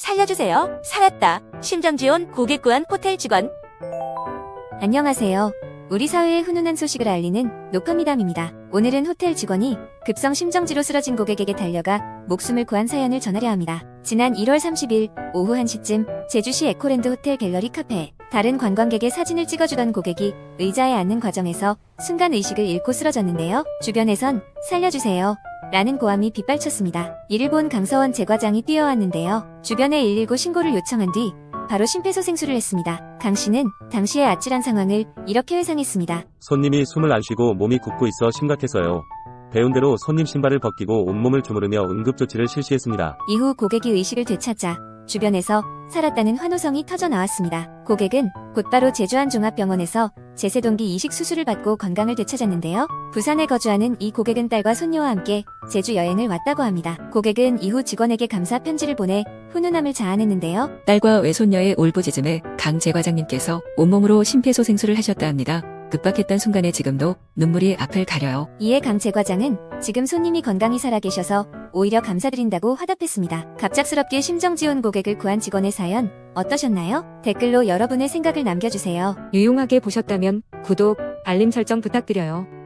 살려주세요. 살았다. 심정지원 고객 구한 호텔 직원. 안녕하세요. 우리 사회의 훈훈한 소식을 알리는 노커미담입니다. 오늘은 호텔 직원이 급성 심정지로 쓰러진 고객에게 달려가 목숨을 구한 사연을 전하려 합니다. 지난 1월 30일 오후 1시쯤 제주시 에코랜드 호텔 갤러리 카페에 다른 관광객의 사진을 찍어주던 고객이 의자에 앉는 과정에서 순간 의식을 잃고 쓰러졌는데요. 주변에선 살려주세요. 라는 고함이 빗발쳤습니다. 이를 본 강서원 제과장이 뛰어왔는데요. 주변에 119 신고를 요청한 뒤 바로 심폐소생술을 했습니다. 강 씨는 당시의 아찔한 상황을 이렇게 회상했습니다. 손님이 숨을 안 쉬고 몸이 굳고 있어 심각해서요. 배운 대로 손님 신발을 벗기고 온몸을 주무르며 응급조치를 실시했습니다. 이후 고객이 의식을 되찾자 주변에서 살았다는 환호성이 터져 나왔습니다. 고객은 곧바로 제주한 종합병원에서 제세동기 이식 수술을 받고 건강을 되찾았는데요. 부산에 거주하는 이 고객은 딸과 손녀와 함께 제주 여행을 왔다고 합니다. 고객은 이후 직원에게 감사 편지를 보내 훈훈함을 자아냈는데요. 딸과 외손녀의 울부짖음에 강 제과장님께서 온몸으로 심폐소생술을 하셨다 합니다. 급박했던 순간에 지금도 눈물이 앞을 가려요. 이에 강 제과장은 지금 손님이 건강히 살아계셔서 오히려 감사드린다고 화답했습니다. 갑작스럽게 심정 지원 고객을 구한 직원의 사연 어떠셨나요? 댓글로 여러분의 생각을 남겨주세요. 유용하게 보셨다면 구독, 알림 설정 부탁드려요.